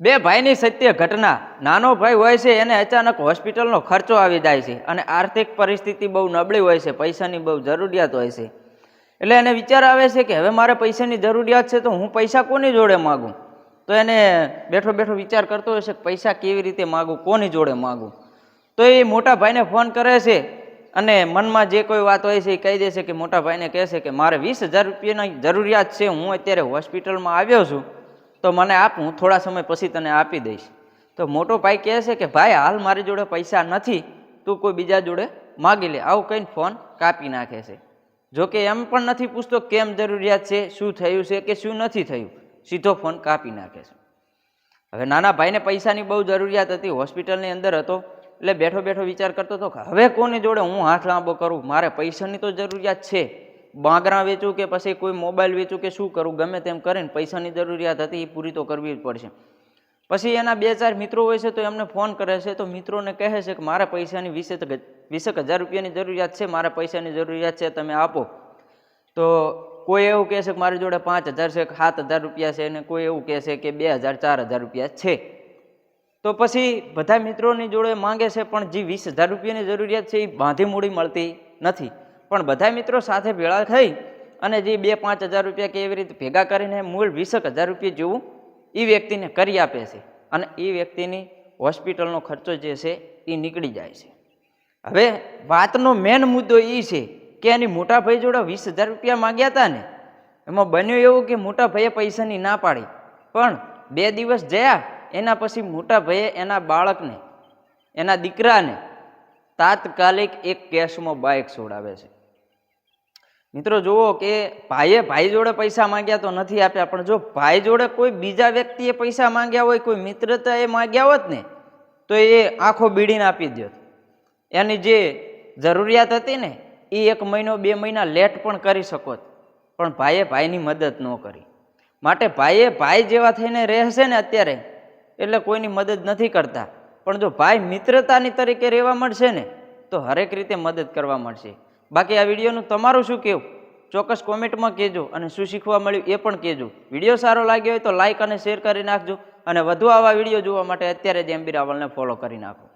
બે ભાઈની સત્ય ઘટના. નાનો ભાઈ હોય છે, એને અચાનક હોસ્પિટલનો ખર્ચો આવી જાય છે અને આર્થિક પરિસ્થિતિ બહુ નબળી હોય છે, પૈસાની બહુ જરૂરિયાત હોય છે. એટલે એને વિચાર આવે છે કે હવે મારે પૈસાની જરૂરિયાત છે તો હું પૈસા કોની જોડે માગું? તો એને બેઠો બેઠો વિચાર કરતો હોય છે કે પૈસા કેવી રીતે માગું, કોની જોડે માગું? તો એ મોટા ભાઈને ફોન કરે છે અને મનમાં જે કોઈ વાત હોય છે એ કહી દેશે કે મોટા ભાઈને કહેશે કે મારે વીસ હજાર રૂપિયાની જરૂરિયાત છે, હું અત્યારે હોસ્પિટલમાં આવ્યો છું. તો મને આપ, હું થોડા સમય પછી તને આપી દઈશ. તો મોટો ભાઈ કહે છે કે, ભાઈ, હાલ મારી જોડે પૈસા નથી. તું કોઈ બીજા જોડે માગી લે. આવું કહીને ફોન કાપી નાખે છે. જો કે એમ પણ નથી પૂછતો કેમ જરૂરિયાત છે, શું થયું છે કે શું નથી થયું. સીધો ફોન કાપી નાખે છે. હવે નાના ભાઈને પૈસાની બહુ જરૂરિયાત હતી. હોસ્પિટલની અંદર હતો. એટલે બેઠો બેઠો વિચાર કરતો હતો કે, હવે કોની જોડે હું હાથ લાંબો કરું? મારે પૈસાની તો જરૂરિયાત છે. બાંગરા વેચું કે પછી કોઈ મોબાઈલ વેચું કે શું કરું, ગમે તેમ કરીને પૈસાની જરૂરિયાત હતી, એ પૂરી તો કરવી જ પડશે. પછી એના બે ચાર મિત્રો હોય છે તો એમને ફોન કરે છે, તો મિત્રોને કહે છે કે મારે પૈસાની વીસ વીસેક હજાર રૂપિયાની જરૂરિયાત છે, મારે પૈસાની જરૂરિયાત છે, તમે આપો. તો કોઈ એવું કહે છે કે મારી જોડે પાંચ હજાર છે સાત હજાર રૂપિયા છે અને કોઈ એવું કહે છે કે બે હજાર, ચાર હજાર રૂપિયા છે. તો પછી બધા મિત્રોની જોડે માંગે છે, પણ જે વીસ હજાર રૂપિયાની જરૂરિયાત છે, એ બાંધી મૂડી મળતી નથી. પણ બધા મિત્રો સાથે ભેળા થઈ અને જે બે પાંચ હજાર રૂપિયા કે એવી રીતે ભેગા કરીને મૂળ વીસેક હજાર રૂપિયા જેવું એ વ્યક્તિને કરી આપે છે અને એ વ્યક્તિની હોસ્પિટલનો ખર્ચો જે છે એ નીકળી જાય છે. હવે વાતનો મેન મુદ્દો એ છે કે એની મોટા ભાઈ જોડે વીસ હજાર રૂપિયા માગ્યા હતા ને, એમાં બન્યું એવું કે મોટા ભાઈએ પૈસાની ના પાડી, પણ બે દિવસ જયા, એના પછી મોટા ભાઈએ એના બાળકને, એના દીકરાને તાત્કાલિક એક કેશમાં બાઇક છોડાવે છે. મિત્રો, જુઓ કે ભાઈએ ભાઈ જોડે પૈસા માંગ્યા તો નથી આપ્યા, પણ જો ભાઈ જોડે કોઈ બીજા વ્યક્તિએ પૈસા માંગ્યા હોય, કોઈ મિત્રતાએ માંગ્યા હોત ને, તો એ આંખો બીડીને આપી દોત એની જે જરૂરિયાત હતી ને એ એક મહિનો, બે મહિના લેટ પણ કરી શકોત, પણ ભાઈએ ભાઈની મદદ ન કરી. માટે ભાઈએ ભાઈ જેવા થઈને રહેશે ને અત્યારે, એટલે કોઈની મદદ નથી કરતા. પણ જો ભાઈ મિત્રતાની તરીકે રહેવા મળશે ને, તો હરેક રીતે મદદ કરવા મળશે. બાકી આ વિડીયોનું તમારું શું કહેવું? ચોક્કસ કોમેન્ટમાં કહેજો અને શું શીખવા મળ્યું એ પણ કહેજો. વીડિયો સારો લાગ્યો હોય તો લાઇક અને શેર કરી નાખજો અને વધુ આવા વીડિયો જોવા માટે અત્યારે જ એમ્બી રાવલને ફોલો કરી નાખો.